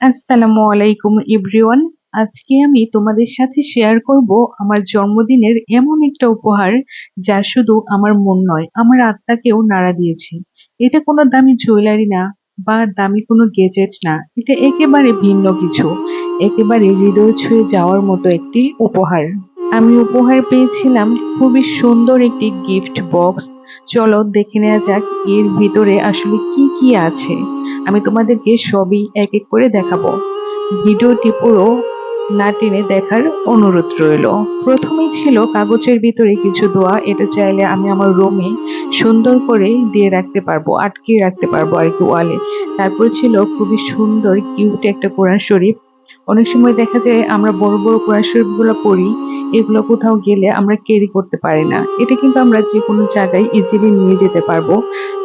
আসসালামু আলাইকুম এভরিওয়ান। আজকে আমি তোমাদের সাথে শেয়ার করব আমার জন্মদিনের এমন একটা উপহার যা শুধু আমার মন নয়, আমার আত্মাকেও নাড়া দিয়েছে। এটা কোনো দামি জুয়েলারি না বা দামি কোনো গেজেট না, এটা একেবারে ভিন্ন কিছু, একেবারে হৃদয় ছুঁয়ে যাওয়ার মতো একটি উপহার। আমি উপহার পেয়েছিলাম খুবই সুন্দর একটি গিফট বক্স। চলো দেখে নেওয়া যাক এর ভিতরে আসলে কি কি আছে। আমি তোমাদেরকে সবই এক এক করে দেখাবো। ভিডিওটি পুরো না টেনে দেখার অনুরোধ রইল। প্রথমেই ছিল কাগজের ভিতরে কিছু দোয়া, এটা চাইলে আমি আমার রুমে সুন্দর করে দিয়ে রাখতে পারব, আটকে রাখতে পারব আর কি ওয়ালে। তারপর ছিল খুবই সুন্দর, কিউট একটা কোরআন শরীফ। অনেক সময় দেখা যায় আমরা বড় বড় কোরআন শরীফগুলো পড়ি এগুলো কোথাও গেলে আমরা ক্যারি করতে পারি না। এটা কিন্তু আমরা যে কোনো জায়গায় ইজিলি নিয়ে যেতে পারব।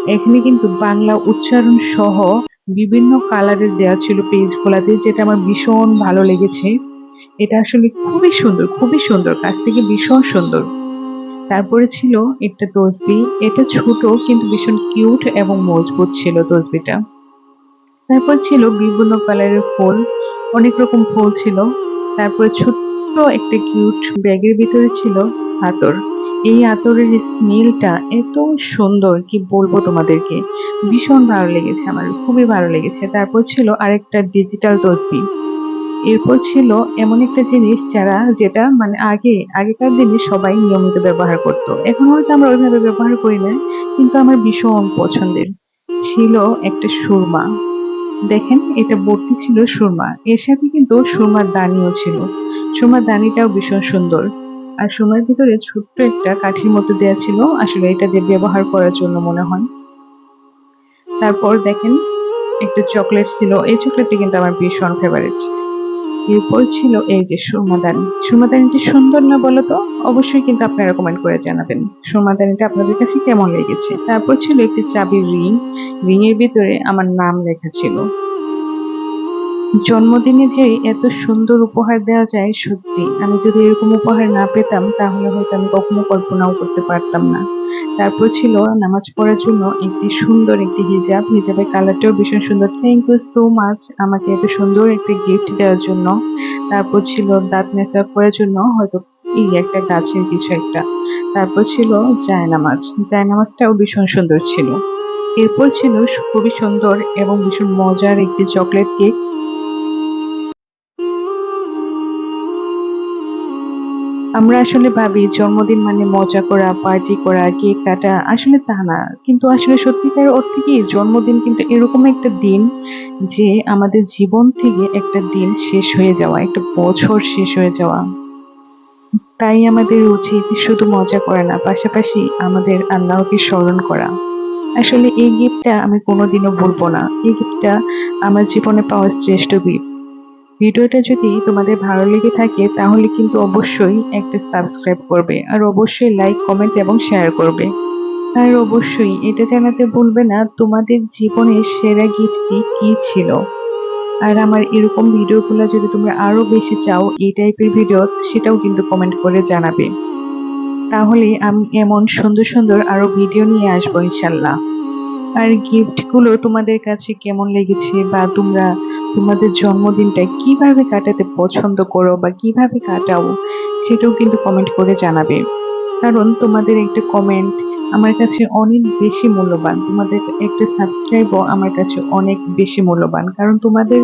এখানে কিন্তু বাংলা উচ্চারণ সহ বিভিন্ন কালারের দেওয়া ছিল পেজগুলাতে যেটা আমার ভীষণ ভালো লেগেছে। এটা আসলে খুবই সুন্দর খুবই সুন্দর, কাছ থেকে ভীষণ সুন্দর। তারপরে ছিল একটা তসবি। এটা ছোট কিন্তু ভীষণ কিউট এবং মজবুত ছিল তসবিটা। তারপর ছিল বিভিন্ন কালারের ফুল। অনেক রকম ফুল ছিল। তারপরে ছোট্ট একটা কিউট ব্যাগের ভিতরে ছিল হাতর এই আতরের স্মেলটা এত সুন্দর, কি বলব তোমাদেরকে? ভীষণ ভালো লেগেছে আমার, খুবই ভালো লেগেছে। তারপর ছিল আরেকটা ডিজিটাল তসবি। এরপর ছিল এমন একটা জিনিস যারা, যেটা মানে আগে, আগেকার দিনে সবাই নিয়মিত ব্যবহার করত। এখন হয়তো আমরা ওইভাবে ব্যবহার করি না, কিন্তু আমার ভীষণ পছন্দের। ছিল একটা সুরমা। দেখেন, এটা ভর্তি ছিল সুরমা। এর সাথে কিন্তু সুরমার দানিও ছিল। সুরমার দানিটাও ভীষণ সুন্দর। আর সোনার ভিতরে ছোট্ট একটা কাঠির মতো দেয়া ছিল, আসলে এটা দিয়ে ব্যবহার করার জন্য মনে হয়। তারপর দেখেন, একটা চকলেট ছিল, এই চকলেটটি কিন্তু আমার ভীষণ ফেভারিট এরপর ছিল এই যে সুরমাদানি। সুরমাদানিটি সুন্দর না বলো তো? অবশ্যই কিন্তু আপনারা কমেন্ট করে জানাবেন। সুরমাদানিটা আপনাদের কাছে কেমন লেগেছে? তারপর ছিল একটি চাবির রিং। রিং এর ভিতরে আমার নাম লেখা ছিল। জন্মদিনে যে এত সুন্দর উপহার দেওয়া যায়, সত্যি। আমি যদি এরকম উপহার না পেতাম, তাহলে হয়তো আমি কখনো কল্পনাও করতে পারতাম না। তারপর ছিল নামাজ পড়ার জন্য একটি সুন্দর একটি হিজাব। হিজাবের কালারটাও ভীষণ সুন্দর। থ্যাংক ইউ সো মাচ আমাকে এত সুন্দর একটি গিফট দেওয়ার জন্য। তারপর ছিল দাঁত মেসাক করার জন্য হয়তো এই একটা গাছের কিছু একটা। তারপর ছিল জায়নামাজ জায়নামাজটাও ভীষণ সুন্দর ছিল। এরপর ছিল খুবই সুন্দর এবং ভীষণ মজার একটি চকলেট কেক আমরা আসলে ভাবি, জন্মদিন মানে মজা করা পার্টি করা কেক কাটা, আসলে তা না। কিন্তু আসলে সত্যিকার অর্থে কি, জন্মদিন কিন্তু এরকম একটা দিন যে আমাদের জীবন থেকে একটা দিন শেষ হয়ে যাওয়া, একটা বছর শেষ হয়ে যাওয়া। তাই আমাদের উচিত শুধু মজা করা না, পাশাপাশি আমাদের আল্লাহকে স্মরণ করা। আসলে এই গিফটটা আমি কোনোদিনও ভুলবো না। এই গিফটটা আমার জীবনে পাওয়া শ্রেষ্ঠ গিফট ভিডিওটা যদি তোমাদের ভালো লেগে থাকে, তাহলে কিন্তু অবশ্যই একটা সাবস্ক্রাইব করবে। আর অবশ্যই লাইক কমেন্ট এবং শেয়ার করবে। আর অবশ্যই এটা জানাতে ভুলবে না, তোমাদের জীবনের সেরা গিফটটি কি ছিল? আর আমার এরকম ভিডিওগুলো যদি তোমরা আরও বেশি চাও, এই টাইপের ভিডিও, সেটাও কিন্তু কমেন্ট করে জানাবে। তাহলে আমি এমন সুন্দর সুন্দর আরও ভিডিও নিয়ে আসব ইনশাল্লাহ। আর গিফটগুলো তোমাদের কাছে কেমন লেগেছে বা তোমরা তোমাদের জন্মদিনটা কীভাবে কাটাতে পছন্দ করো বা কীভাবে কাটাও, সেটাও কিন্তু কমেন্ট করে জানাবে। কারণ তোমাদের একটা কমেন্ট আমার কাছে অনেক বেশি মূল্যবান। তোমাদের একটা সাবস্ক্রাইবও আমার কাছে অনেক বেশি মূল্যবান। কারণ তোমাদের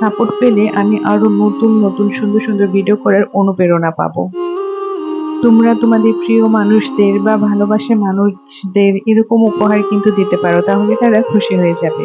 সাপোর্ট পেলে আমি আরও নতুন নতুন, সুন্দর সুন্দর ভিডিও করার অনুপ্রেরণা পাবো। তোমরা তোমাদের প্রিয় মানুষদের বা ভালোবাসার মানুষদের এরকম উপহার কিন্তু দিতে পারো, তাহলে তারা খুশি হয়ে যাবে।